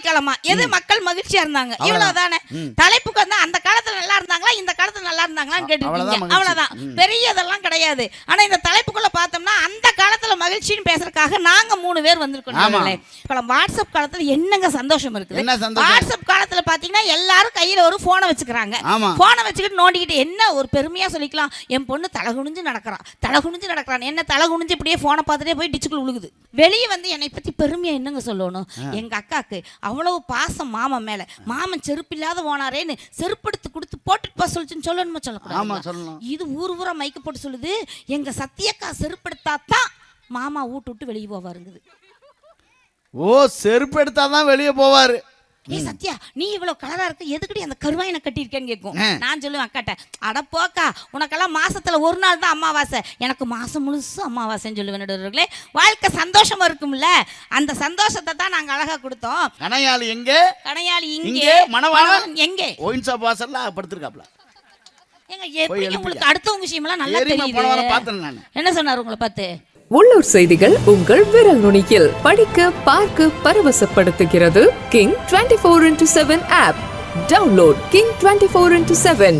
காணொளி எது மக்கள் மகிழ்ச்சியா இருந்தாங்க? இவ்வளவுதானே? தலைப்புக்கு வந்து அந்த காலத்துல நல்லா இருந்தாங்களா? இந்த காலத்துல நல்லா இருந்தாங்களான்னு கேட்டுருக்கீங்க மகிழ்ச்சி. அவ்வளவுதான். பெரிய இதெல்லாம் கிடையாது. ஆனா இந்த தலைப்புக்குள்ள பார்த்தோம்னா அந்த காலத்துல மகிழ்ச்சின்னு பேசுறதுக்காக நாங்க மூணு பேர் வந்திருக்கோம். இப்ப வாட்ஸ்அப் காலத்துல என்னங்க சந்தோஷம் இருக்குது? வாட்ஸ்அப் காலத்துல பாத்தீங்கன்னா எல்லாரும் கையில ஒரு போனை வச்சுக்கிறாங்க. போனை வச்சுக்கிட்டு நோண்டிக்கிட்டு என்ன ஒரு பெருமையா சொல்லிக்கலாம்? என் பொண்ணு தலை குனிஞ்சு நடக்கிறான் தலை குனிஞ்சு நடக்கிறான் என்ன தலை குனிஞ்சு இப்படியே போனை பார்த்துட்டே போய் டிச்சுக்குள்ள விழுகுது வெளியே வந்து என்னை பத்தி பெருமையா என்னங்க சொல்லணும்? எங்க அக்காக்கு அவ்வளவு பாசம் மாமன் மேல. மாமன் செருப்பு இல்லாத போனாரேன்னு செருப்படுத்து கொடுத்து போட்டுட்டு போக சொல்லிச்சுன்னு சொல்லணுமா சொல்லக்கூடாது இது ஊர் ஊரா மைக்கு போட்டு சொல்லுது. எங்க சத்தியக்கா செருப்படுத்தாதான் மாமா வீட்டு விட்டு வெளியே போவாருங்குது. ஓ செருப்பு எடுத்தாதான் வெளியே போவாரு. ஏய் சத்யா நீ இவ்வளவு கலரா இருக்க. எதுக்குடி அந்த கருவாயினை கட்டியிருக்கேன்னு கேட்கும். நான் சொல்லுவேன் அக்காட்ட அட போக்கா உனக்கெல்லாம் மாசத்துல ஒரு நாள் தான் அமாவாசை. எனக்கு மாசம் முழுசும் அமாவாசைன்னு சொல்லுவேன் நடுவர்களே. வாழ்க்கை சந்தோஷமா இருக்கும்ல? அந்த சந்தோஷத்தை தான் நாங்க அழகா கொடுத்தோம். கனையாளி எங்க? கடையாளி இங்கே? மணவாளன்? எங்கே? ஒயின் ஷாப் வாசல்ல படுத்திருக்காப்ல. எங்க எப்படி. உங்களுக்கு அடுத்தவங்க விஷயமெல்லாம் நல்லா தெரியுது. பார்த்தேன் நான். என்ன சொன்னாரு உங்களை பார்த்து? உள்ளூர் செய்திகள் உங்கள் விரல் நுனியில் படிக்க பார்க்க பரவசப்படுத்துகிறது king twenty four into seven app download king twenty four into seven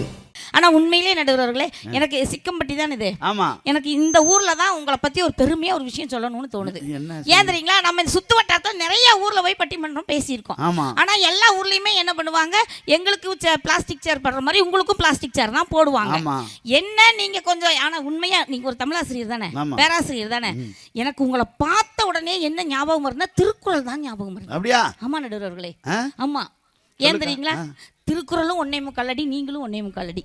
ஆனா உண்மையிலே நடுவர்களே எனக்கு சிக்கம்பட்டி தான் இது. ஆமா. எனக்கு இந்த ஊர்ல தான் உங்களை பத்தி ஒரு பெருமையா ஒரு விஷயம் சொல்லணும்னு தோணுது. என்ன ஏன் தெரியுங்களா? நம்ம இந்த சுத்து வட்டாரத்தில் நிறைய ஊர்ல போய் பட்டிமன்றம் பேசியிருக்கோம். ஆமா. ஆனா எல்லா ஊர்லயுமே என்ன பண்ணுவாங்க? எங்களுக்கு பிளாஸ்டிக் சேர் படுற மாதிரி உங்களுக்கும் பிளாஸ்டிக் சேர் தான் போடுவாங்க. என்ன நீங்க கொஞ்சம் ஆனா உண்மையா நீங்க ஒரு தமிழாசிரியர் தானே. பேராசிரியர் தானே? எனக்கு உங்களை பார்த்த உடனே என்ன ஞாபகம் வருதுன்னா திருக்குறள் தான் ஞாபகம் வருது. அப்படியா? ஆமா நடுவர்களே? ஆமா. ஏன் தெரியுங்களா? திருக்குறளும் ஒன்னே முக்கால் அடி நீங்களும் ஒன்னே முக்கால் அடி.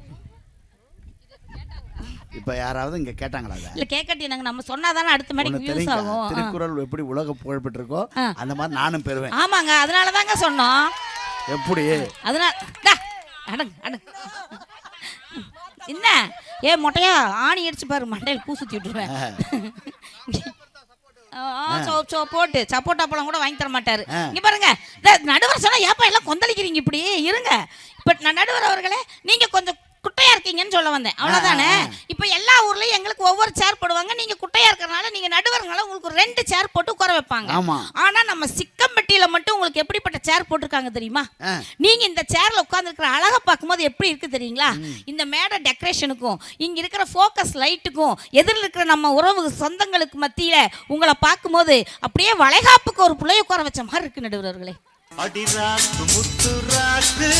இப்ப யாராவது இங்க கேட்டாங்களா இல்ல கேட்கட்டி நாங்க நம்ம சொன்னாதானே அடுத்த மாதிரி தெரியுங்க? ஆகும். திருக்குறள் எப்படி உலக புகழ்பெற்றிருக்கோ. அந்த மாதிரி நானும் பெறுவேன். ஆமாங்க அதனால தாங்க சொன்னோம். எப்படி? அதனால அடங்கு அடங்கு என்ன? ஏ மொட்டையா ஆணி அடிச்சு பாரு மண்டையில் பூ சுத்தி விட்டுருவேன் போட்டு சப்போட்டா பழம் கூட வாங்கி தர மாட்டாரு. இங்க பாருங்க நடுவர் சொன்னா ஏப்பா எல்லாம் கொந்தளிக்கிறீங்க இப்படி? இருங்க. இப்ப நடுவர் அவர்களே நீங்க கொஞ்சம் குட்டையா இருக்கீங்கன்னு சொல்ல வந்தேன். அவ்வளவுதானே? இப்ப எல்லா ஊர்லயும் எங்களுக்கு ஒவ்வொரு சேர் போடுவாங்க. நீங்க குட்டையா இருக்கறனால நீங்க நடுவர்களால உங்களுக்கு ஒரு ரெண்டு சேர் போட்டு உட்கார வைப்பாங்க. ஆனா நம்ம சிக்கம்பட்டியில மட்டும் உங்களுக்கு எப்படிப்பட்ட சேர் போட்டிருக்காங்க தெரியுமா. நீங்க இந்த சேர்ல உட்கார்ந்துருக்கிற அழகை பார்க்கும்போது எப்படி இருக்கு தெரியுங்களா? இந்த மேடை டெக்கரேஷனுக்கும் இங்க இருக்கிற ஃபோக்கஸ் லைட்டுக்கும் எதிரில் இருக்கிற நம்ம உறவு சொந்தங்களுக்கு மத்தியில உங்களை பார்க்கும்போது அப்படியே வளைகாப்புக்கு ஒரு பிள்ளைய உட்கார வச்ச மாதிரி இருக்கு நடுவர்களே அடிராக்கு முத்துராக்கு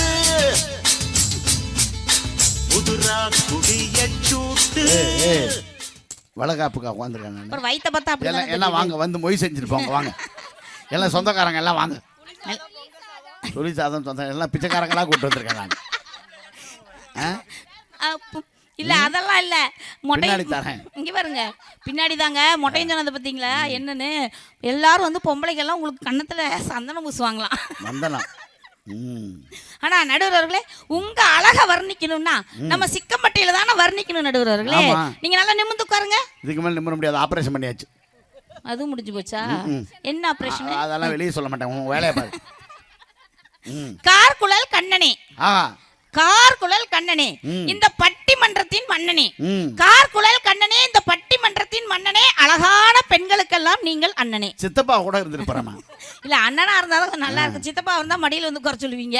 புதுரா குடிய சூட்டு. வளகாப்புக்கா உட்காந்துருக்கேன் நான். ஒரு வயித்தை பார்த்தா அப்படி எல்லாம் எல்லாம் வாங்க வந்து மொய் செஞ்சிருப்பாங்க வாங்க. எல்லாம் சொந்தக்காரங்க எல்லாம் வாங்க. சொல்லி சாதம் சொந்த எல்லாம் பிச்சைக்காரங்களா கூட்டு வந்திருக்கேன் நான். ஆ? இல்ல அதெல்லாம் இல்ல. மொட்டை தரேன். இங்க பாருங்க பின்னாடி தாங்க. மொட்டையும் சொன்னது பாத்தீங்களா? என்னன்னு? எல்லாரும் வந்து பொம்பளைக்கெல்லாம் உங்களுக்கு கன்னத்துல சந்தனம் பூசுவாங்களாம். வந்தலாம் ஆனா நடுவர்களே உங்க அழக வர்ணிக்கணும்னா நம்ம சிக்கம்பட்டியில தானே வர்ணிக்கணும் நடுவர்களே ஆமா. நீங்க நல்லா நிமிர்ந்து உட்காருங்க. இதுக்கு மேலே நிம்மற முடியாது. ஆப்ரேஷன் பண்ணியாச்சு. அதுவும் முடிஞ்சு போச்சா? என்ன ஆபரேஷன் அதெல்லாம் வெளியே சொல்ல மாட்டேன். உன் வேலையை பாரு. ம். கார் குழல் கண்ணனே ஆஹா கார் குழல் கண்ணனே. இந்த பட்டிமன்றத்தின் மன்னனே. ம். கார் குழல் கண்ணனே இந்த பட்டிமன்றத்தின் மன்னனே. அழகான பெண்களுக்கெல்லாம் நீங்கள் அண்ணனே. சித்தப்பா கூட இருந்திருப்பாரம்மா இல்ல அண்ணனா இருந்தாலும் நல்லா இருக்கும். சித்தப்பா இருந்தா மடியில வந்து குறை சொல்லுவீங்க.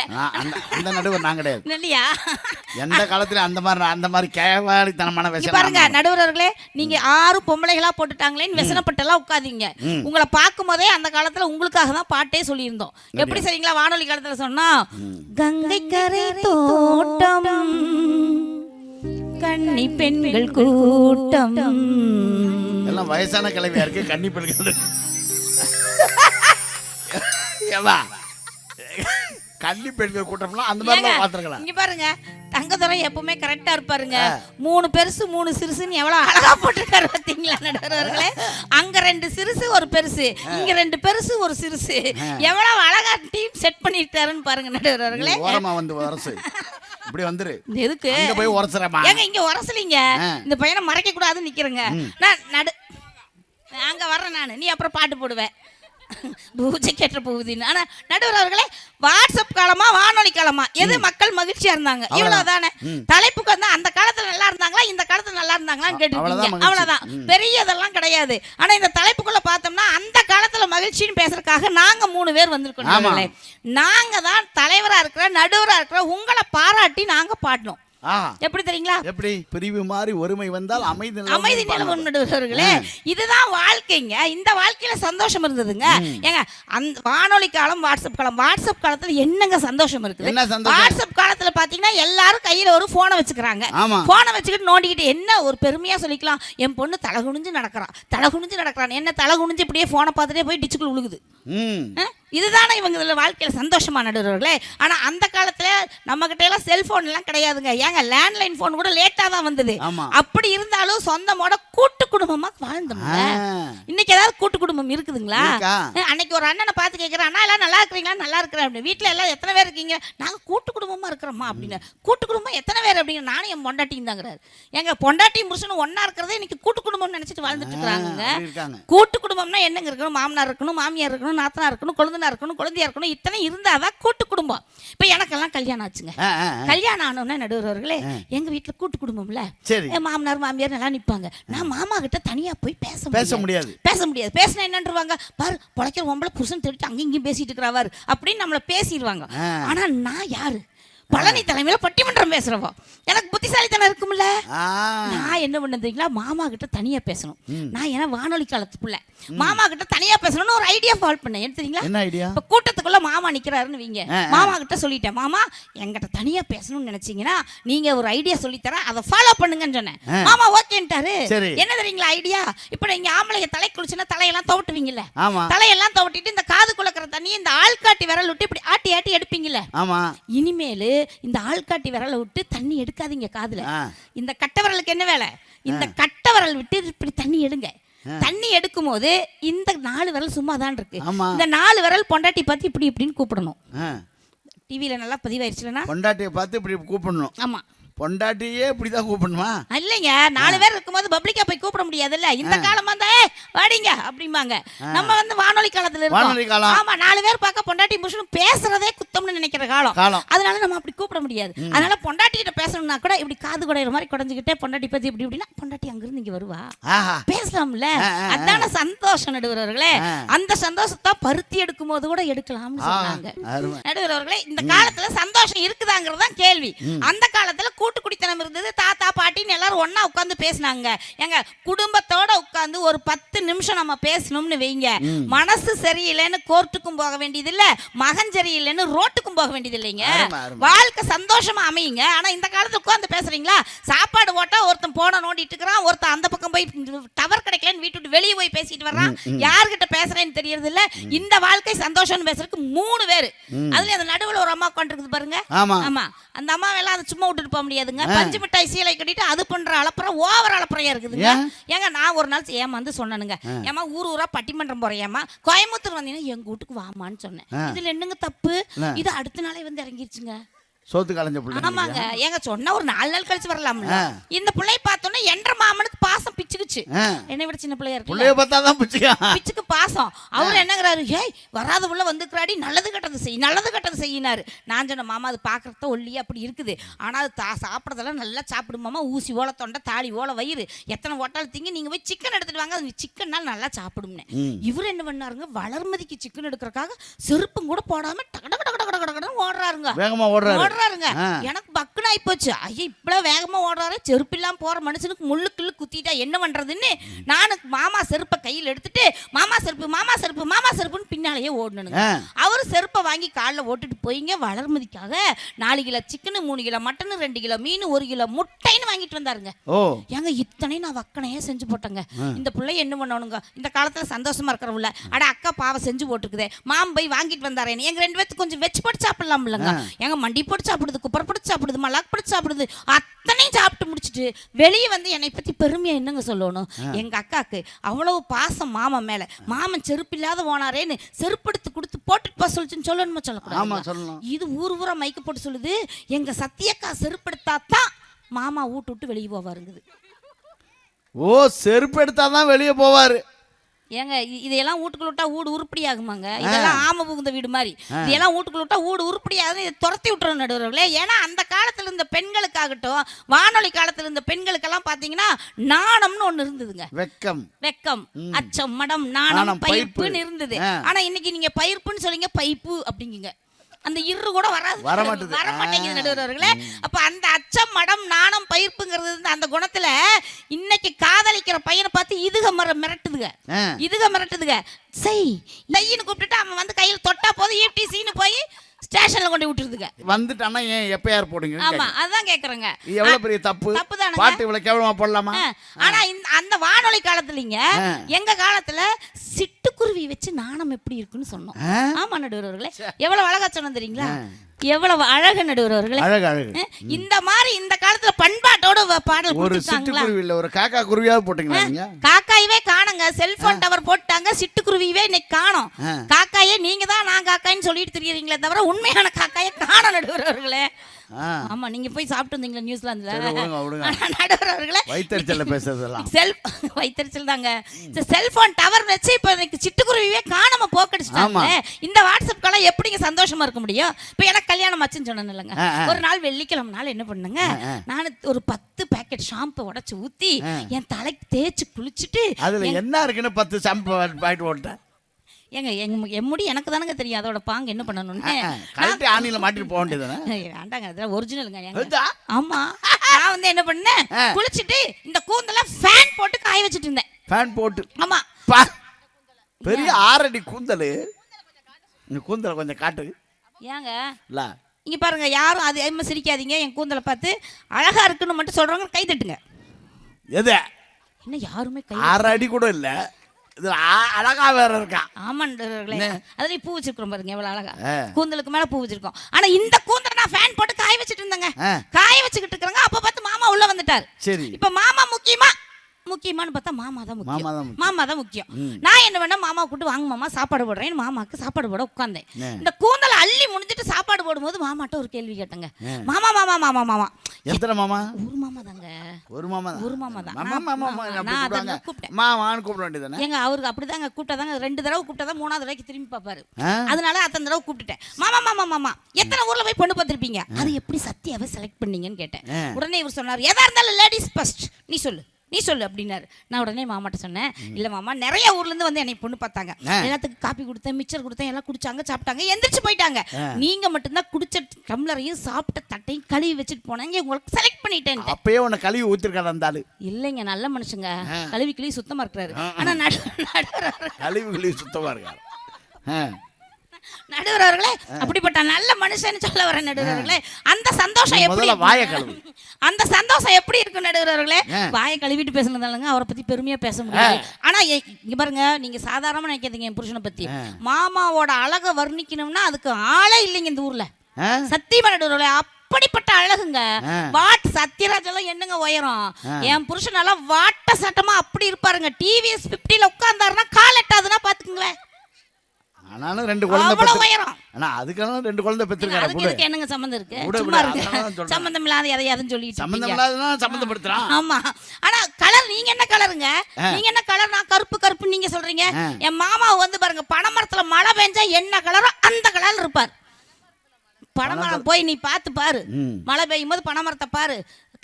அந்த நடுவர் நான் கிடையாது. இல்லையா? எந்த காலத்துல அந்த மாதிரி அந்த மாதிரி கேவாலித்தனமான விஷயம் பாருங்க நடுவர்களே நீங்க ஆறு பொம்பளைகளா போட்டுட்டாங்களேன்னு விசனப்பட்டெல்லாம் உட்காதீங்க. உங்களை பார்க்கும் போதே அந்த காலத்துல உங்களுக்காக தான் பாட்டே சொல்லியிருந்தோம். எப்படி சரிங்களா? வானொலி காலத்துல சொன்னா கங்கை கரை தோட்டம் கன்னி பெண்கள் கூட்டம். எல்லாம் வயசான கிழவியா இருக்கு? கன்னி பெண்கள் ஏவா கன்னி பெண்கள் கூட்டம்லாம் அந்த ஏங்க, மாதிரிலாம் பார்த்துருக்கலாம். இங்க பாருங்க தங்கதுரை எப்பவுமே கரெக்டா இருப்பாருங்க. மூணு பெருசு மூணு சிறுசுன்னு எவ்வளவு அழகா போட்டிருக்காரு பாத்தீங்களா நடுவர்களே அங்க ரெண்டு சிறுசு ஒரு பெருசு. இங்க ரெண்டு பெருசு ஒரு சிறுசு. எவ்வளவு அழகா டீம் செட் பண்ணிருக்காருன்னு பாருங்க நடுவர்களே ஓரமா வந்து வரசு இப்படி வந்துரு. எதுக்கு? அங்க போய் உரசுறமா ஏங்க இங்க உரசலிங்க. இந்த பையனை மறைக்க கூடாதுன்னு நிக்கிறேங்க நான் நடு அங்க வர்றேன் நான். நீ அப்புறம் பாட்டு போடுவேன் பூஜைக்கேற்ற போகுதுன்னு. ஆனா நடுவர் அவர்களே வாட்ஸ்அப் காலமா வானொலி காலமா எது மக்கள் மகிழ்ச்சியா இருந்தாங்க? இவ்வளவுதானே? தலைப்புக்கு வந்து அந்த காலத்துல நல்லா இருந்தாங்களா இந்த காலத்துல நல்லா இருந்தாங்களான்னு கேட்டுருக்கீங்க. அவ்வளவுதான். பெரியதெல்லாம் கிடையாது. ஆனா இந்த தலைப்புக்குள்ள பார்த்தோம்னா அந்த காலத்துல மகிழ்ச்சின்னு பேசுறதுக்காக நாங்க மூணு பேர் வந்திருக்கோம். நாங்க தான் தலைவரா இருக்கிற நடுவரா இருக்கிற உங்களை பாராட்டி நாங்க பாடணும் ஆஹா எப்படி தெரியுங்களா? எப்படி? பிரிவு மாறி ஒருமை வந்தால் அமைதி அமைதி. நிலவும் நடுவர்களே இதுதான் வாழ்க்கைங்க. இந்த வாழ்க்கையில சந்தோஷம் இருந்ததுங்க. ஏங்க அந்த வானொலி காலம் வாட்ஸ்அப் காலம். வாட்ஸ்அப் காலத்துல என்னங்க சந்தோஷம் இருக்குது? வாட்ஸ்அப் காலத்துல பாத்தீங்கன்னா எல்லாரும் கையில ஒரு போனை வச்சுக்கிறாங்க. போனை வச்சுக்கிட்டு நோண்டிக்கிட்டு என்ன ஒரு பெருமையா சொல்லிக்கலாம்? என் பொண்ணு தலை குனிஞ்சு நடக்கிறா. தலை குனிஞ்சு நடக்கிறான் என்ன தலை குனிஞ்சு இப்படியே போனை பார்த்துட்டே போய் டிச்சுக்குள்ள விழுகுது? இதுதானே இவங்க இதுல வாழ்க்கையில சந்தோஷமா நடுவர்களே ஆனா அந்த காலத்துல நம்ம கிட்ட எல்லாம் செல்போன் எல்லாம் கிடையாதுங்க. ஏங்க லேண்ட்லைன் போன் கூட லேட்டா தான் வந்தது. அப்படி இருந்தாலும் சொந்தமோட கூட்டு குடும்பமா வாழ்ந்தோம்ல. இன்னைக்கு ஏதாவது கூட்டு குடும்பம் இருக்குதுங்களா? அன்னைக்கு ஒரு அண்ணனை பார்த்து கேட்கிறேன் அண்ணா எல்லாம் நல்லா இருக்கிறீங்களா? நல்லா இருக்கிறேன் அப்படின்னு. வீட்டுல எல்லாம் எத்தனை பேர் இருக்கீங்க? நாங்க கூட்டு குடும்பமா இருக்கிறோமா அப்படின்னு. கூட்டு குடும்பம் எத்தனை பேர்? அப்படின்னு. நானும் என் பொண்டாட்டியும் தாங்கிறாரு. எங்க பொண்டாட்டியும் புருஷனும் ஒண்ணா இருக்கிறதே இன்னைக்கு கூட்டு குடும்பம் நினைச்சிட்டு வாழ்ந்துட்டு இருக்காங்க. கூட்டு குடும்பம்னா என்னங்க இருக்கணும்? மாமனார் இருக்கணும் மாமியார் இருக்கணும் நாத்தனார் இருக்கணும் கொழுந்தனார் இருக்கணும் குழந்தையா இருக்கணும் இத்தனை இருந்தாதான் கூட்டு குடும்பம். இப்போ எனக்கெல்லாம் கல்யாணம் ஆச்சுங்க. கல்யாணம் ஆனோம்னா நடுவர்களே எங்க வீட்டுல கூட்டு குடும்பம்ல? என் மாமனார் மாமியார் நல்லா நிப்பாங்க. நான் மாமா கிட்ட தனியா போய் பேச பேச முடியாது. பேச முடியாது. பேசினா என்னன்றுவாங்க? பாரு பொழைக்கிற பொம்பளை புருஷன் திருட்டு அங்கேயும் இங்கேயும் பேசிட்டு இருக்கிறாவாரு அப்படின்னு நம்மள பேசிடுவாங்க. ஆனா நான் யாரு? பழனி தலைமையில பட்டிமன்றம் பேசுறவா. எனக்கு புத்திசாலித்தனம் இருக்கும்ல. நான் என்ன பண்ண தெரியுங்களா மாமா கிட்ட தனியா பேசணும். நான் ஏன்னா வானொலி காலத்து பிள்ளை மாமா கிட்ட தனியா பேசணும்னு ஒரு ஐடியா ஃபால் பண்ணேன். என்ன தெரியுங்களா? என்ன ஐடியா இப்ப கூட்டத்துக்குள்ள மாமா நிக்கிறாருன்னு வைங்க. மாமா கிட்ட சொல்லிட்டேன். மாமா என்கிட்ட தனியா பேசணும்னு நினைச்சீங்கன்னா நீங்க ஒரு ஐடியா சொல்லித்தரேன் அதை ஃபாலோ பண்ணுங்கன்னு சொன்னேன். மாமா ஓகேன்ட்டாரு. என்ன தெரியுங்களா ஐடியா இப்ப நீங்க ஆம்பளைங்க தலை குளிச்சுன்னா தலையெல்லாம் துவட்டுவீங்கல்ல தலையெல்லாம் துவட்டிட்டு இந்த காது குளக்கிற தண்ணி இந்த ஆள்காட்டி விரல் விட்டு இப்படி ஆட்டி ஆட்டி எடுப்பீங்கல்ல. ஆமா. இனிமேலு இந்த ஆள்காட்டி விரலை விட்டு தண்ணி எடுக்காதீங்க காதுல. இந்த கட்டை விரலுக்கு என்ன வேலை? இந்த கட்டை விரல் விட்டு இப்படி தண்ணி எடுங்க. தண்ணி எடுக்கும் போது இந்த நாலு விரல் சும்மா தான் இருக்கு. இந்த நாலு விரல் பொண்டாட்டி பார்த்து இப்படி இப்படின்னு கூப்பிடணும். டிவியில நல்லா பதிவாயிருச்சுலனா பொண்டாட்டியை பார்த்து இப்படி கூப்பிடணும். ஆமா. பொண்டாட்டியே இப்படிதான் கூப்பிடணுமா? இல்லைங்க நாலு பேர் இருக்கும்போது பப்ளிக்கா போய் கூப்பிட முடியாதுல்ல? இந்த காலம் வந்தா "ஏய், வாடிங்க அப்படிம்பாங்க. நம்ம வந்து வானொலி காலத்துல இருக்கோம். காலம். ஆமா நாலு பேர் பார்க்க பொண்டாட்டி புருஷனும் பேசுறதே குத்தம்னு நினைக்கிற காலம். அதனால நம்ம அப்படி கூப்பிட முடியாது. அதனால பொண்டாட்டி கிட்ட பேசணும்னா கூட இப்படி காது குடையிற மாதிரி குடைஞ்சுக்கிட்டே பொண்டாட்டி பத்தி இப்படி இப்படின்னா பொண்டாட்டி அங்கிருந்து இங்க வருவா. பேசலாம்ல. அதான சந்தோஷம் நடுவர்களே. அந்த சந்தோஷத்தை பருத்தி எடுக்கும் போது கூட எடுக்கலாம்னு அருமை. நடுவர்களே இந்த காலத்துல சந்தோஷம் இருக்குதாங்கிறது தான் கேள்வி. அந்த காலத்துல கூட்டு குடித்தனம் இருந்தது. தாத்தா பாட்டின்னு எல்லாரும் ஒண்ணா உட்கார்ந்து பேசினாங்க. ஏங்க குடும்பத்தோட உட்கார்ந்து ஒரு பத்து நிமிஷம் நம்ம பேசணும்னு வைங்க. மனசு சரியில்லைன்னு கோர்ட்டுக்கும் போக வேண்டியது இல்ல மகன் சரியில்லைன்னு ரோட்டுக்கும் போக வேண்டியது இல்லைங்க. வாழ்க்கை சந்தோஷமா அமையுங்க. ஆனா இந்த காலத்துல உட்கார்ந்து பேசுறீங்களா? சாப்பாடு போட்டா ஒருத்தன் போன நோண்டிட்டு இருக்கிறான். ஒருத்தன் அந்த பக்கம் போய் டவர் கிடைக்கலன்னு வீட்டு விட்டு வெளியே போய் பேசிட்டு வர்றான். யார்கிட்ட பேசுறேன்னு தெரியறது இல்ல இந்த வாழ்க்கை சந்தோஷம்னு பேசுறதுக்கு மூணு பேரு. அதுல அந்த நடுவுல ஒரு அம்மா உட்காந்துருக்குது பாருங்க. ஆமா. அந்த அம்மாவை எல்லாம் அதை சும்மா விட்டுட்டு போக முடியாதுங்க. பஞ்சு மிட்டாய் சீலை கட்டிட்டு அது பண்ற அலப்புறம் ஓவர் அலப்புறையா இருக்குதுங்க? ஏங்க நான் ஒரு நாள் ஏமாந்து சொன்னனுங்க. ஏமா ஊர் ஊரா பட்டிமன்றம் போறேம்மா கோயம்புத்தூர் வந்தீங்கன்னா எங்க வீட்டுக்கு வாமான்னு சொன்னேன். இதுல என்னங்க தப்பு? இது அடுத்த நாளே வந்து இறங்கிருச்சுங்க. சோத்து கலைஞ்ச பிள்ளை ஆமாங்க. ஏங்க சொன்னா ஒரு நாலு நாள் கழிச்சு வரலாம்ல. இந்த பிள்ளை பார்த்தோன்னே என்ற மாமனுக்கு பாசம் பிச்சுக்குச்சு. என்னை விட சின்ன பிள்ளையா இருக்குல்ல. பிள்ளைய பார்த்தா தான் பிடிச்சிக்கா பிச்சுக்கு பாசம். அவர் என்னங்கிறாரு ஏய் வராத உள்ள வந்துக்கிறாடி நல்லது கெட்டது செய் நல்லது கெட்டது செய்யினாரு. நான் சொன்ன மாமா அது பார்க்கறத ஒல்லி அப்படி இருக்குது. ஆனா அது தா சாப்பிட்றதெல்லாம் நல்லா சாப்பிடும் மாமா. ஊசி ஓல தொண்டை தாலி ஓல வயிறு. எத்தனை ஓட்டாலும் திங்கி நீங்க போய் சிக்கன் எடுத்துட்டு வாங்க. அது சிக்கன்னால் நல்லா சாப்பிடும்னு இவர் என்ன பண்ணாருங்க வளர்மதிக்கு சிக்கன் எடுக்கிறக்காக செருப்பும் கூட போடாம டக டக டக டக டக டகன்னு ஓடுறாருங்க ஓடுறாரு. ஓடுறாருங்க. எனக்கு பக்குன்னு ஆயி போச்சு. ஐயா இவ்வளவு வேகமா ஓடுறாரு. செருப்பு இல்லாம போற மனுஷனுக்கு முள்ளு கிள்ளு குத்திட்டா என்ன பண்றதுன்னு நானு மாமா செருப்பை கையில் எடுத்துட்டு மாமா செருப்பு மாமா செருப்பு மாமா செருப்புன்னு பின்னாலேயே ஓடணுங்க. அவரு செருப்பை வாங்கி காலில் ஓட்டுட்டு போயிங்க வளர்மதிக்காக நாலு கிலோ சிக்கனு மூணு கிலோ மட்டனு ரெண்டு கிலோ மீன் ஒரு கிலோ முட்டைன்னு வாங்கிட்டு வந்தாருங்க. ஓ. ஏங்க இத்தனை நான் வக்கனையே செஞ்சு போட்டேங்க. இந்த பிள்ளை என்ன பண்ணணுங்க? இந்த காலத்துல சந்தோஷமா இருக்கிறவங்கள அட அக்கா பாவம் செஞ்சு போட்டுருக்குதே. மாம் போய் வாங்கிட்டு வந்தாரே எங்க ரெண்டு பேத்துக்கு கொஞ்சம் வச்சு போட்டு சாப்பிடலாம் இல்லைங்க எங்க மண்டி போட்டு சாப்பிடுது குப்பரை போட்டு சாப்பிடுது மல்லாக்கு போட்டு சாப்பிடுது. அத்தனையும் சாப்பிட்டு முடிச்சிட்டு வெளியே வந்து என்னை பத்தி பெருமையா என்னங்க சொல்லணும்? எங்க அக்காக்கு அவ்வளவு பாசம் மாமன் மேல. மாமன் செருப்பு இல்லாத போனாரேன்னு செருப்பு எடுத்து கொடுத்து போட்டுட்டு போக சொல்லிச்சுன்னு சொல்லணுமா சொல்லக்கூடாது? சொல்லணும். இது ஊர் ஊரா மைக்கு போட்டு சொல்லுது. எங்க சத்தியக்கா செருப்படுத்தா தான் மாமா வீட்டு விட்டு வெளியே போவாருங்குது. ஓ செருப்பு எடுத்தாதான் வெளியே போவாரு. ஏங்க இதையெல்லாம் வீட்டுக்குள்ள விட்டா வீடு உருப்படி ஆகுமாங்க இதெல்லாம் ஆம புகுந்த வீடு மாதிரி. இதெல்லாம் வீட்டுக்குள்ள விட்டா வீடு உருப்படி ஆகுதுன்னு இதை துரத்தி விட்டுறோம் நடுவர்களே. ஏன்னா அந்த காலத்துல இருந்த பெண்களுக்காகட்டும் வானொலி காலத்துல இருந்த பெண்களுக்கெல்லாம் பாத்தீங்கன்னா நாணம்னு ஒண்ணு இருந்ததுங்க. வெக்கம். வெக்கம் அச்சம் மடம் நாணம் பயிர்ப்பு. இருந்தது. ஆ. ஆனா இன்னைக்கு நீங்க பயிர்ப்புன்னு சொல்லிங்க பைப்பு அப்படிங்குங்க. அந்த இரு கூட வராது வர மாட்டுது. வர மாட்டேங்குது. நடுவர்களே அப்ப அந்த அச்சம் மடம் நாணம் பயிர்ப்புங்கிறது அந்த குணத்துல இன்னைக்கு காதலிக்கிற பையனை பார்த்து இதுக மர மிரட்டுதுங்க. இதுக மிரட்டுதுங்க செய் லைன்னு கூப்பிட்டுட்டு அவன் வந்து கையில் தொட்டா போதும் ஈப்டிசின்னு போய் ஸ்டேஷன்ல கொண்டு விட்டுருதுங்க. வந்துட்டானா ஏன் எஃப்ஐஆர் போடுங்க ஆமா அதான் கேக்குறேங்க. எவ்வளவு பெரிய தப்பு? தப்புதானுங்க. பாட்டு இவ்வளவு கேவலமா போடலாமா? ஆனா அந்த வானொலி காலத்துலங்க. எங்க காலத்துல சிட்டுக்குருவி வச்சு நாணம் எப்படி இருக்குன்னு சொன்னோம்? ஆமா நடுவர்களே எவ்வளவு அழகா சொன்னோம் தெரியுங்களா? எவ்வளவு அழகு நடுவர்களே அழகு அழகு. இந்த மாதிரி இந்த காலத்துல பண்பாட்டோட பாடல் ஒரு சிட்டுக்குருவி இல்ல ஒரு காக்கா குருவியாவது போட்டீங்களா காக்காயவே காணுங்க செல்போன் டவர் போட்டாங்க சிட்டுக்குருவியவே இன்னைக்கு காணோம். காக்காயே நீங்க தான் நான் காக்காயின்னு சொல்லிட்டு தெரியுறீங்களே தவிர உண்மையான காக்காயை காண நடுவர்களே. ஆமா நீங்க போய் சாப்பிட்டு வந்தீங்களா நியூசிலாந்துல நடுவர்களே வயிற்றுச்சல்ல பேசுறதெல்லாம். செல் வைத்தறிச்சல் தாங்க. இந்த செல்போன் டவர் வச்சு இப்ப எனக்கு சிட்டுக்குருவியே காணாம போக்கடிச்சிட்டாங்க. இந்த வாட்ஸ்அப் காலம் எப்படிங்க சந்தோஷமா இருக்க முடியும்? இப்ப எனக்கு கல்யாணம் ஆச்சுன்னு சொன்னேன் இல்லைங்க. ஒரு நாள் வெள்ளிக்கிழமை நாள் என்ன பண்ணுங்க. நான் ஒரு பத்து பாக்கெட் ஷாம்பு உடைச்சு ஊத்தி. என் தலைக்கு தேய்ச்சு குளிச்சுட்டு அதுல என்ன இருக்குன்னு பத்து சாம்பு பாயிட்டு போட்டேன். ஏங்க எங்க என் முடி எனக்கு தானங்க தெரியும். அதோட பாங்க என்ன பண்ணணும்னு. கழட்டி ஆணியில மாட்டிட்டு போக வேண்டியதுதானே? வேண்டாங்க அதெல்லாம் ஒரிஜினலுங்க? ஆமா. நான் வந்து என்ன பண்ணேன். குளிச்சுட்டு இந்த கூந்தல ஃபேன் போட்டு காய வச்சுட்டு இருந்தேன். ஃபேன் போட்டு. ஆமா. பெரிய ஆறடி கூந்தல். இந்த கூந்தலை கொஞ்சம் காட்டு. ஏங்க. இல்ல இங்க பாருங்க யாரும் அது எம்ம சிரிக்காதீங்க. என் கூந்தலை பார்த்து அழகா இருக்குன்னு மட்டும் சொல்றவங்க கை தட்டுங்க. எது? என்ன யாருமே கை ஆறு அடி கூட இல்ல. அழகா வேற இருக்கா? ஆமாண்டர்களே அதுலயும் பூ வச்சிருக்கிறோம் பாருங்க எவ்வளவு அழகா. கூந்தலுக்கு மேல பூ வச்சிருக்கோம். ஆனா இந்த கூந்தலை நான் ஃபேன் போட்டு காய வச்சுட்டு இருந்தேங்க. காய வச்சுக்கிட்டு இருக்கிறாங்க. அப்ப பார்த்து மாமா உள்ள வந்துட்டார். சரி. இப்ப மாமா முக்கியமா முக்கியமான்னு பார்த்தா மாமா தான் முக்கியம். மாமா தான் முக்கியம். மாமா தான் முக்கியம். நான் என்ன பண்ண மாமா கூட்டு வாங்க மாமா சாப்பாடு போடுறேன் மாமாக்கு சாப்பாடு போட உட்காந்தேன் இந்த கூந்தலை அள்ளி முடிஞ்சிட்டு சாப்பாடு போடும்போது மாமாட்ட ஒரு கேள்வி கேட்டேங்க. மாமா மாமா மாமா மாமா. எத்தனை மாமா? ஒரு மாமா தாங்க. ஒரு மாமா தான். ஒரு மாமா தான். மாமா நான் மாமா நான் அப்படி நான் அதை கூப்பிடுவாங்க கூப்பிட்டேன். மாமான்னு கூப்பிட வேண்டியதானே ஏங்க அவருக்கு அப்படிதாங்க கூப்பிட்டாதாங்க ரெண்டு தடவை கூப்பிட்டாதான் மூணாவது தடவைக்கு திரும்பி பார்ப்பாரு. ஆ? அதனால அத்தனை தடவை கூப்பிட்டுட்டேன். மாமா மாமா மாமா எத்தனை ஊர்ல போய் பொண்ணு பார்த்திருப்பீங்க? அது எப்படி சத்யாவை செலக்ட் பண்ணீங்கன்னு கேட்டேன். ஆ. உடனே இவர் சொன்னார் எதா இருந்தாலும் லேடிஸ் ஃபர்ஸ்ட் நீ சொல்லு. நீ சொல்லு அப்படின்னாரு. நான் உடனே மாமாட்ட சொன்னேன் இல்ல மாமா நிறைய ஊர்ல இருந்து வந்து என்னை பொண்ணு பார்த்தாங்க. எல்லாத்துக்கும் காப்பி கொடுத்தேன் மிச்சர் கொடுத்தேன் எல்லாம் குடிச்சாங்க சாப்பிட்டாங்க எந்திரிச்சு போயிட்டாங்க. நீங்க மட்டும்தான் குடிச்ச டம்ளரையும் சாப்பிட்ட தட்டையும் கழுவி வச்சுட்டு போனாங்க உங்களுக்கு செலக்ட் பண்ணிட்டேன் அப்பயே உன்னை கழுவி ஊத்திருக்காரு அந்த ஆளு. இல்லைங்க நல்ல மனுஷங்க. கழுவி கிளி சுத்தமா இருக்கிறாரு. ஆனா நடு நடுவர் கழுவி கழுவி சுத்தமா இருக்காரு. நடுவர் அவர்களே அப்படிப்பட்ட நல்ல மனுஷன்னு சொல்ல வர நடுவர் அவர்களே அந்த சந்தோஷம் எப்படி. அந்த சந்தோஷம் எப்படி இருக்கும் நடுவர் அவர்களே. வாயை கழுவிட்டு பேசுனதாலங்க அவரை பத்தி பெருமையா பேச முடியாது. ஆனா இங்க பாருங்க நீங்க சாதாரணமா நினைக்காதீங்க என் புருஷனை பத்தி. மாமாவோட அழகை வர்ணிக்கணும்னா அதுக்கு ஆளே இல்லைங்க இந்த ஊர்ல? சத்தியமா நடுவர் அவர்களே அப்படிப்பட்ட அழகுங்க. வாட் சத்யராஜ் எல்லாம் என்னங்க உயரம்? என் புருஷன் நல்லா வாட்ட சட்டமா அப்படி இருப்பாருங்க. டிவிஎஸ் பிப்டில உட்கார்ந்தாருன்னா கால் எட்டாதுன்னா பாத்துக்குங்களேன். ஆனாலும் ரெண்டு குழந்தை உயரம். அதுக்கெல்லாம் ரெண்டு குழந்தை பெற்றிருக்காரு இதுக்கு என்னங்க சம்மந்தம் இருக்கு? சும்மா இருக்கு. சம்மந்தம் இல்லாத எதையாதுன்னு சொல்லிட்டு சம்பந்தம். இல்லாததான் சம்பந்தப்படுத்துறான் ஆமா. ஆனா கலர் நீங்க என்ன கலருங்க நீங்க என்ன கலர் நான் கருப்பு கருப்பு நீங்க சொல்றீங்க. என் மாமா வந்து பாருங்க பனைமரத்துல மழை பெஞ்சா என்ன கலரோ அந்த கலர்ல இருப்பார். பனைமரம் போய் நீ பார்த்து பாரு. மழை பெய்யும் போது பனைமரத்தை பாரு.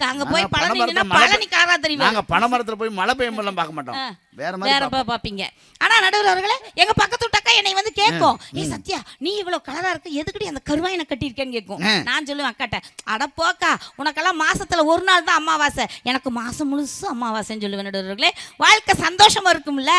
அங்க போய் பழனி பழனி காரா தெரியும். நாங்க பனைமரத்துல போய் மழை பெய்யும் பார்க்க மாட்டோம். வேற மாதிரி ஆனா நடுவர் அவர்களே எங்க பக்கத்து வீட்டு அக்கா என்னை வந்து கேட்கும். ஏ சத்யா நீ இவ்வளவு கலரா இருக்கு. எதுக்குடி அந்த கருவாயினை கட்டியிருக்கேன்னு கேட்கும். நான் சொல்லுவேன் அக்காட்ட அட போக்கா உனக்கெல்லாம் மாசத்துல ஒரு நாள் தான் அமாவாசை. எனக்கு மாசம் முழுசும் அமாவாசைன்னு சொல்லுவேன் நடுவர்களே வாழ்க்கை சந்தோஷமா இருக்கும்ல.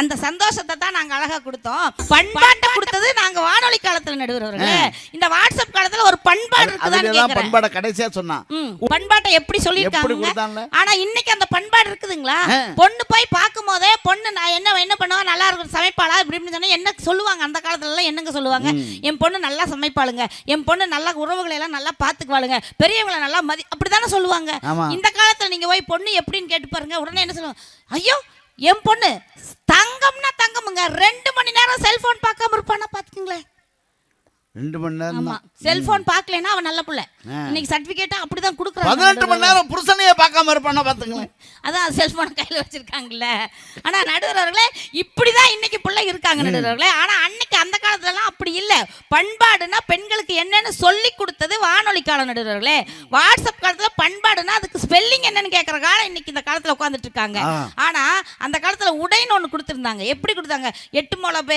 அந்த சந்தோஷத்தை தான் நாங்க அழகா கொடுத்தோம். பண்பாட்டை கொடுத்தது நாங்க வானொலி காலத்துல நடுவர்களே இந்த வாட்ஸ்அப் காலத்துல ஒரு பண்பாடு இருக்குதான்னு பண்பாட கடைசியா சொன்னான். ம், பண்பாட்டை எப்படி சொல்லியிருக்காங்க? ஆனா இன்னைக்கு அந்த பண்பாடு இருக்குதுங்களா. பொண்ணு போய் பார்க்கும் போதே பொண்ணு நான் என்ன என்ன பண்ணுவா? நல்லா இருக்கும் சமைப்பாளா? இப்படி இப்படின்னு என்ன சொல்லுவாங்க? அந்த காலத்துல எல்லாம் என்னங்க சொல்லுவாங்க? என் பொண்ணு நல்லா சமைப்பாளுங்க. என் பொண்ணு நல்லா உறவுகளை எல்லாம் நல்லா பாத்துக்குவாளுங்க. பெரியவங்களை நல்லா மதி அப்படித்தானே சொல்லுவாங்க? ஆமா. இந்த காலத்துல நீங்க போய் பொண்ணு எப்படின்னு கேட்டு பாருங்க. உடனே என்ன சொல்லுவாங்க? ஐயோ என் பொண்ணு தங்கம்னா தங்கமுங்க. ரெண்டு மணி நேரம் செல்போன் பார்க்காம இருப்பானா பாத்துக்குங்களேன்? ரெண்டு மணி நேரம் ஆமா. தான் செல்போன் பார்க்கலைன்னா அவன் நல்ல புள்ள. இன்னைக்கு சர்டிபிகேட்டா அப்படிதான் கொடுக்குறாங்க. பதினெட்டு மணி நேரம் இருப்பானா பார்த்துங்களேன். அதான் செல்போன் கையில வச்சிருக்காங்கல்ல. ஆனா நடுவர்களே இப்படிதான் இன்னைக்கு பிள்ளை இருக்காங்க நடுவர்களே ஆனா அன்னைக்கு அந்த காலத்துல எல்லாம் அப்படி இல்ல. பண்பாடுனா பெண்களுக்கு என்னன்னு சொல்லி கொடுத்தது வானொலி காலம் நடுவர்களே வாட்ஸ்அப் காலத்துல பண்பாடுனா அதுக்கு ஸ்பெல்லிங் என்னன்னு கேக்குற காலம் இன்னைக்கு இந்த காலத்துல உட்காந்துட்டு இருக்காங்க. ஆ. ஆனா அந்த காலத்துல உடைன்னு ஒண்ணு கொடுத்திருந்தாங்க. எப்படி கொடுத்தாங்க? எட்டு முளம்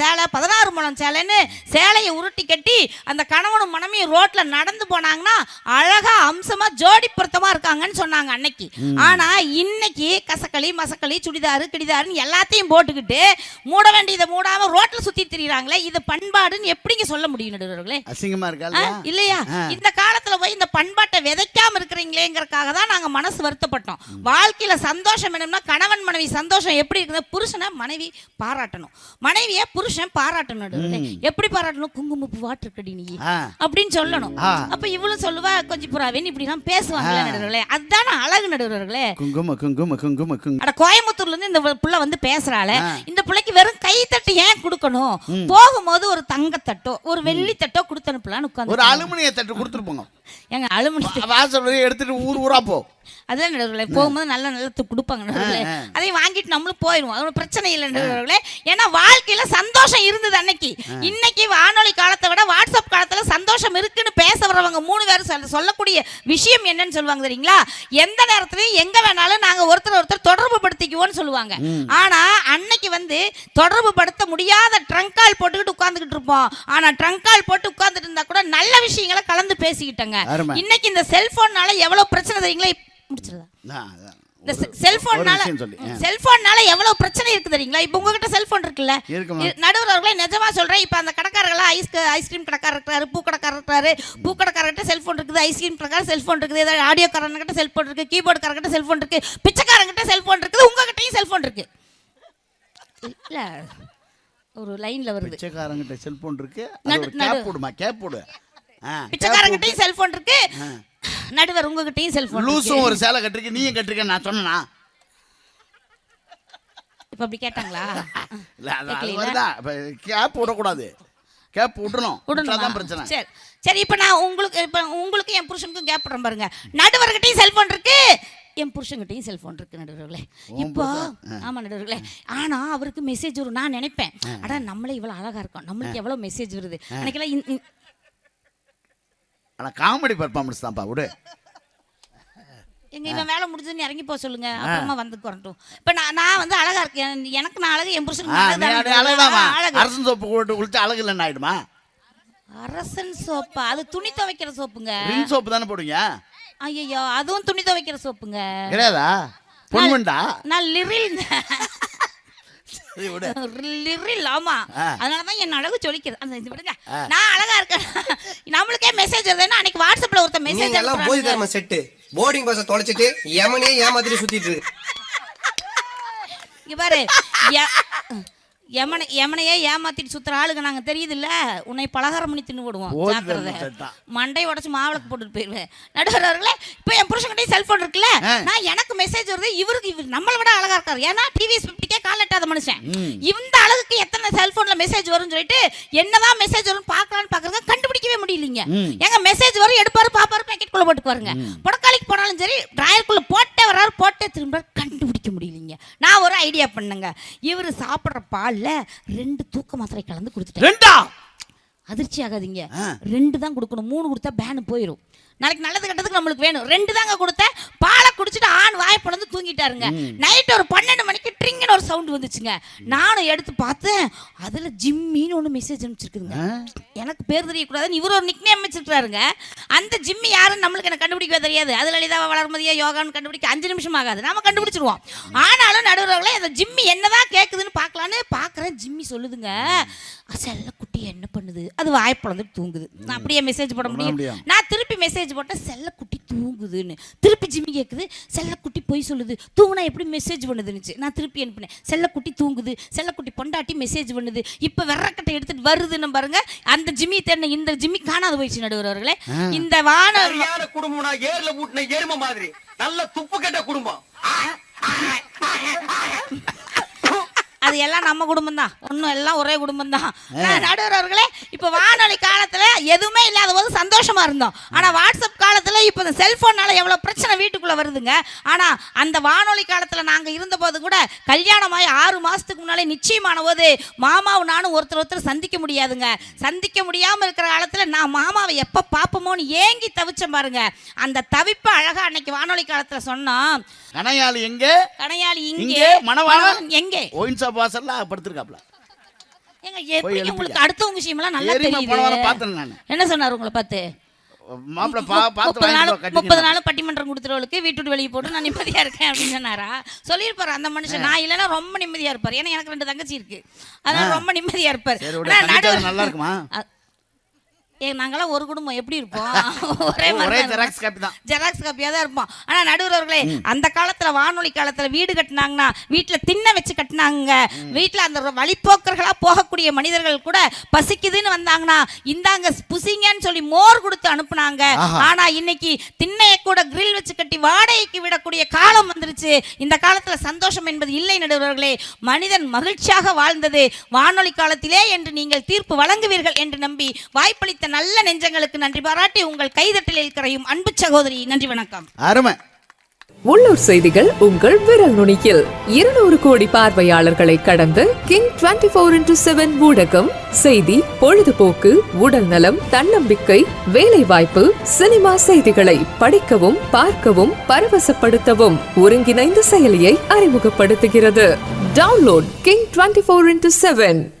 சேலை பதினாறு முளம் சேலைன்னு சேலையை உருட்டி கட்டி அந்த கணவனும் மனைவியும் ரோட்ல நடந்து போனாங்கன்னா அழகா அம்சமா ஜோடி பொருத்தமா இருக்காங்கன்னு சொன்னாங்க. அன்னைக்கு. ஆனா இன்னைக்கு கசக்களி மசக்களி சுடிதாரு கிடிதாருன்னு எல்லாத்தையும் போட்டுக்கிட்டு மூட வேண்டியதை மூடாம ரோட்ல சுத்தி திரியுறாங்களே இது பண்பாடுன்னு எப்படிங்க சொல்ல முடியும் நடுவர்களே? அசிங்கமா இருக்கா இல்லையா? இந்த காலத்துல போய் இந்த பண்பாட்டை விதைக்காம இருக்கிறீங்களேங்கறக்காக தான் நாங்க மனசு வருத்தப்பட்டோம். வாழ்க்கையில சந்தோஷம் வேணும்னா கணவன் மனைவி சந்தோஷம் எப்படி இருக்குது புருஷனை மனைவி பாராட்டணும். மனைவியை புருஷன் பாராட்டணும். எப்படி பாராட்டணும்? குங்குமப்பு வாட்டர் கடி நீ. அப்படின்னு சொல்லணும். அப்ப இவளும் சொல்லுவா கொஞ்சம் புறாவேன்னு இப்படி எல்லாம் நடுவர்களே. அதுதானே அழகு நடுவர்களே. குங்கும குங்கும குங்கும குங்கும அட கோயம்புத்தூர்ல இருந்து இந்த புள்ள வந்து பேசுறாளே. இந்த பிள்ளைக்கு வெறும் கை தட்டு ஏன் கொடுக்கணும்? போகும்போது ஒரு தங்கத்தட்டோ ஒரு வெள்ளி தட்டோ கொடுத்து அனுப்பலாம்னு ஒரு உட்காந்து அலுமினிய தட்டு கொடுத்துருப்போங்க எங்க அலுமினி வாசல் வரையும் எடுத்துட்டு ஊர் ஊரா போ. அதான் நடுவர்களே போகும்போது நல்ல நல்ல கொடுப்பாங்க நடுவர்களே. அதையும் வாங்கிட்டு நம்மளும் போயிடுவோம். அது பிரச்சனை இல்லை நடுவர்களே. ஏன்னா வாழ்க்கையில சந்தோஷம் இருந்தது அன்னைக்கு. இன்னைக்கு வானொலி காலத்தை விட வாட்ஸ்அப் காலத்துல சந்தோஷம் இருக்குன்னு பேச வரவங்க மூணு பேரும் சொல்ல- சொல்லக்கூடிய விஷயம் என்னன்னு சொல்லுவாங்க தெரியுங்களா? எந்த நேரத்துலயும் எங்க வேணாலும் நாங்க ஒருத்தர் ஒருத்தர் தொடர்பு படுத்திக்குவோம்னு சொல்லுவாங்க. ஆனா அன்னைக்கு வந்து தொடர்பு படுத்த முடியாத ட்ரங்க் கால் போட்டுக்கிட்டு உட்கார்ந்துகிட்டு இருப்போம். ஆனா ட்ரங்க் கால் போட்டு உட்கார்ந்துட்டு இருந்தா கூட நல்ல விஷயங்களை கலந்து பேசிக்கிட்டங்க. அருமை. இன்னைக்கு இந்த செல்போன்னால எவ்வளவு பிரச்சனை தெரியுங்களா முடிச்சிருதா. இந்த செல்போன்னால. செல்போன்னால எவ்வளவு பிரச்சனை இருக்கு தெரியுங்களா இப்போ உங்ககிட்ட செல்போன் இருக்குல்ல இருக்குமா? இ- நடுவர் அவர்களே நிஜமா சொல்றேன் இப்போ அந்த கடைக்காரர்களா ஐஸ் ஐஸ்கிரீம் கடைக்காரர் இருக்காரு பூ கடைக்காரர் இருக்காரு பூ கடைக்காரர்கிட்ட செல்போன் இருக்குது ஐஸ்கிரீம் கடைக்காரர் செல்போன் இருக்குது ஏதாவது ஆடியோ காரங்கிட்ட செல்போன் இருக்கு கீபோர்டு காரங்கிட்ட செல்போன் இருக்கு பிச்சைக்காரங்கிட்ட செல்போன் இருக்குது உங்ககிட்டயும் செல்போன் இருக்கு இல்ல ஒரு லைன்ல வருது பிச்சைக்காரங்கிட்ட செல்போன் இருக்கு. கேப் போடுமா கேப் போடு பிச்சைக்காரங்கிட்டயும் செல்போன் இருக்கு. நடுவர் உங்ககிட்டயும். செல்போன் லூசும் ஒரு சேலை கட்டிருக்க நீயும் கட்டிருக்க நான் சொன்னனா? இப்ப அப்படி கேட்டாங்களா? இல்ல அது இப்ப கேப் விடக்கூடாது. கேப் விடணும். பிரச்சனை. சரி. சரி இப்போ நான் உங்களுக்கு இப்போ உங்களுக்கு என் புருஷனுக்கும் கேப் விடுறேன் பாருங்க. நடுவர்கிட்டையும் செல்போன் இருக்கு. என் புருஷன்கிட்டையும் செல்போன் இருக்கு நடுவர்களே. இப்போ ஆமா நடுவர்களே. ஆனா அவருக்கு மெசேஜ் வரும். நான் நினைப்பேன். அடா நம்மளே இவ்வளவு அழகா இருக்கோம். நம்மளுக்கு எவ்வளவு மெசேஜ் வருது. அன்னைக்கெல்லாம் இந்த- இந்த- ஆனா காமெடி பர்ஃபார்மன்ஸ் தான்ப்பா விடு. எங்க இவன் வேலை முடிஞ்சதுன்னு இறங்கி போக சொல்லுங்க. அப்புறமா வந்து குறட்டும் இப்போ நான் நான் வந்து அழகா இருக்கேன். எனக்கு நான் அழகு என் ஆ, புருஷனுக்கு நீ அழகு அப்படி தானே? அழகுதாம்மா. ஆ, அழகு. அரசன் சோப்பு போட்டு குளிச்சு அழகு இல்லைன்னு ஆயிடுமா? அரசன் சோப்பா? அது துணி துவைக்கிற சோப்புங்க. ரின் சோப்பு தானே போடுவீங்க? ஐயோ அதுவும் துணி துவைக்கிற சோப்புங்க. கிடையாதா? பொன்வண்டா நான் லிரில்ங்க. சரி விடு. லிரில் ஆமா. ஆ. அதனால தான் என் அழகு சொல்லிக்கிறது. அந்த இது விடுங்க. நான் அழகா இருக்கேன். நம்மளுக்கே மெசேஜ் வருதுன்னா அன்னைக்கு வாட்ஸ்அப்ல ஒருத்தர் மெசேஜ் எல்லாம் போய் தர்ம செட்டு. போர்டிங் பஸ்ஸை தொலைச்சிட்டு எமனே ஏமாத்திட்டு சுத்திட்டு இருக்கு பாரு. எமனை எமனையே ஏமாத்திட்டு சுத்துற ஆளுங்க நாங்க தெரியுதுல்ல? உன்னை பலகாரம் பண்ணி தின்னு விடுவோம் ஜாக்கிரதை. மண்டை உடச்சு மாவிளக்கு போட்டுட்டு போயிருவேன். நடுவர் அவர்களே இப்போ என் புருஷன்கிட்டயும் செல்போன் இருக்குல்ல. நான் எனக்கு மெசேஜ் வருது இவருக்கு இவர் நம்மளை விட அழகா இருக்காரு. ஏன்னா டிவிஎஸ் ஃபிஃப்டிக்கே கால் எட்டாத மனுஷன். இந்த அழகுக்கு எத்தனை செல்போன்ல மெசேஜ் வரும்னு சொல்லிட்டு என்னதான் மெசேஜ் வரும்னு பார்க்கலான்னு பார்க்கறத கண்டுபிடிக்கவே முடியலைங்க. எங்க மெசேஜ் வரும் எடுப்பாரு பாப்பாரு பாக்கெட் குள்ள போட்டுக்குவாருங்க. புடக்காளிக்கு போனாலும் சரி டிராயருக்குள்ள போட்டே வராரு போட்டே திரும்ப கண்டுபிடிக்க முடியலைங்க. நான் ஒரு ஐடியா பண்ணேங்க. இவர் சாப்பிட்ற பால்ல ரெண்டு தூக்க மாத்திரை கலந்து கொடுத்துட்டேன். ரெண்டா? அதிர்ச்சி ஆகாதீங்க. ரெண்டு தான் கொடுக்கணும். மூணு கொடுத்தா பேனு போயிடும் நாளைக்கு நல்லது கெட்டதுக்கு நம்மளுக்கு வேணும். ரெண்டு தாங்க கொடுத்தேன். பாலை குடிச்சிட்டு ஆண் வாய் பிளந்து தூங்கிட்டாருங்க நைட் ஒரு பன்னெண்டு மணிக்கு ட்ரிங்குன்னு ஒரு சவுண்ட் வந்துச்சுங்க. நானும் எடுத்து பார்த்தேன். அதுல ஜிம்மின்னு ஒன்று மெசேஜ் அனுப்பிச்சிருக்குதுங்க. எனக்கு பேர் தெரியக்கூடாதுன்னு இவர் ஒரு நிக்னேம் வச்சிருக்காருங்க அந்த ஜிம்மி யாருன்னு நம்மளுக்கு எனக்கு கண்டுபிடிக்கவே தெரியாது. அது லலிதா வளர்மதியா யோகான்னு கண்டுபிடிக்க அஞ்சு நிமிஷம் ஆகாது. நாம கண்டுபிடிச்சிருவோம். ஆனாலும் நடுவர்களே அந்த ஜிம்மி என்னதான் கேட்குதுன்னு பார்க்கலான்னு பார்க்குறேன். ஜிம்மி சொல்லுதுங்க. செல்ல குட்டி என்ன பண்ணுது? அது வாய் பிளந்துட்டு தூங்குது. நான் அப்படியே மெசேஜ் போட முடியும். நான் திருப்பி மெசேஜ் போட்டேன். செல்லக்குட்டி தூங்குதுன்னு. திருப்பி ஜிம்மி கேட்குது செல்லக்குட்டி போய் சொல்லுது. தூங்குனா எப்படி மெசேஜ் பண்ணுதுன்னுச்சு நான் திருப்பி அனுப்பினேன். செல்லக்குட்டி தூங்குது. செல்லக்குட்டி பொண்டாட்டி மெசேஜ் பண்ணுது. இப்போ வெறக்கட்டை எடுத்துட்டு வருதுன்னு பாருங்க. அந்த ஜிம்மி தேடின இந்த ஜிம்மி காணாது போயிடுச்சு நடுவர்களே இந்த வான குடும்பம்னா ஏர்ல ஊட்டின எரும மாதிரி. நல்ல துப்பு கெட்ட குடும்பம். அது எல்லாம் நம்ம குடும்பம் தான் ஒன்றும் எல்லாம் ஒரே குடும்பம் தான் நடுவர்களே இப்போ வானொலி காலத்துல எதுவுமே இல்லாத போது சந்தோஷமா இருந்தோம். ஆனா வாட்ஸ்அப் காலத்துல இப்போ இந்த செல்போனால எவ்வளவு பிரச்சனை வீட்டுக்குள்ள வருதுங்க. ஆனா அந்த வானொலி காலத்துல நாங்க இருந்த போது கூட கல்யாணமாய் ஆறு மாசத்துக்கு முன்னாலே நிச்சயமான போது மாமாவும் நானும் ஒருத்தர் ஒருத்தர் சந்திக்க முடியாதுங்க. சந்திக்க முடியாம இருக்கிற காலத்துல நான் மாமாவை எப்ப பாப்போமோன்னு ஏங்கி தவிச்சேன் பாருங்க. அந்த தவிப்பை அழகா அன்னைக்கு வானொலி காலத்துல சொன்னோம். கனையாளி எங்கே? கணையாளி இங்கே, மணவாளன்? எங்கே? ஷாப் வாசல்ல படுத்திருக்காப்ல. ஏங்க எப்படி எழுப்புங்க. உங்களுக்கு அடுத்தவங்க விஷயமெல்லாம் நல்லா தெரியுது. பார்த்தேன் நான். என்ன சொன்னாரு உங்களை பார்த்து? மாப்பிள்ள பா பார்த்து முப்பது நாள் முப்பது நாள் பட்டிமன்றம் கொடுத்துறவளுக்கு வீட்டு வெளியே போட்டு நான் நிம்மதியா இருக்கேன் அப்படின்னு சொன்னாரா? சொல்லியிருப்பாரு அந்த மனுஷன். நான் இல்லைன்னா ரொம்ப நிம்மதியா இருப்பாரு. ஏன்னா எனக்கு ரெண்டு தங்கச்சி இருக்கு. அதனால ரொம்ப நிம்மதியா இருப்பாரு. நல்லா இருக்குமா? ஏ நாங்கெல்லாம் ஒரு குடும்பம். எப்படி இருப்போம்? ஒரே ஒரே ஜெராக்ஸ் காப்பி தான். ஜெராக்ஸ் காப்பியாக தான் இருப்போம். ஆனால் நடுவர்களே அந்த காலத்தில் வானொலி காலத்தில் வீடு கட்டினாங்கன்னா வீட்டில் திண்ணை வச்சு கட்டினாங்க. வீட்டில் அந்த வழிப்போக்கர்களாக போகக்கூடிய மனிதர்கள் கூட பசிக்குதுன்னு வந்தாங்கன்னா இந்தாங்க புசிங்கன்னு சொல்லி மோர் கொடுத்து அனுப்புனாங்க. ஆனால் இன்னைக்கு திண்ணையை கூட grill வச்சு கட்டி வாடகைக்கு விடக்கூடிய காலம் வந்துருச்சு. இந்த காலத்தில் சந்தோஷம் என்பது இல்லை நடுவர்களே மனிதன் மகிழ்ச்சியாக வாழ்ந்தது வானொலி காலத்திலே என்று நீங்கள் தீர்ப்பு வழங்குவீர்கள் என்று நம்பி வாய்ப்பளித்த நல்ல நெஞ்சங்களுக்கு நன்றி பாராட்டி உங்கள் கைதட்டலில் கரையும் அன்பு சகோதரி நன்றி வணக்கம். அருமை. உள்ளூர் செய்திகள் உங்கள் விரல் நுனியில். இருநூறு கோடி பார்வையாளர்களை கடந்த king twenty four into seven ஊடகம் செய்தி பொழுதுபோக்கு உடல் நலம் தன்னம்பிக்கை வேலை வாய்ப்பு சினிமா செய்திகளை படிக்கவும் பார்க்கவும் பரவசப்படுத்தவும் ஒருங்கிணைந்த செயலியை அறிமுகப்படுத்துகிறது. Download king twenty four into seven